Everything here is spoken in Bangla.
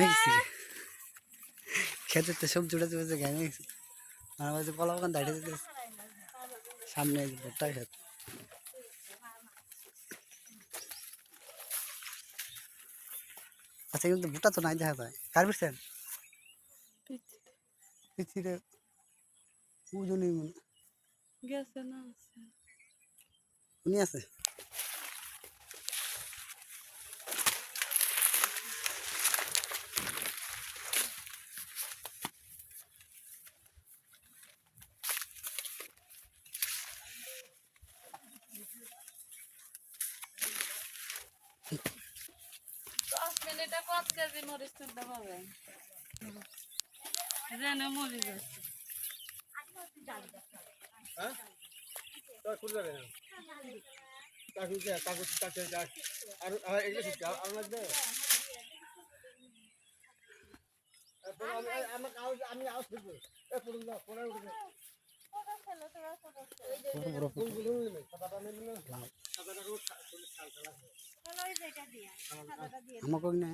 গেছি খেতে তো সব জুড়ে জুড়ে ঘাইমে গেছি আমার বাড়িতে কলা বাগান দাঁড়িয়ে যেতে? সামনে এই যে আচ্ছা কিন্তু ভুট্টা তো নাই দেখা যায়। কার বিরছেন পিছিয়ে ওজনই মনে গেছে না উনি আছে? মিনিটে পাঁচ কেজি মরিচ তুলতে হবে। জেনে মরিচ আছে বড় বড় পুকুর। আমাকে না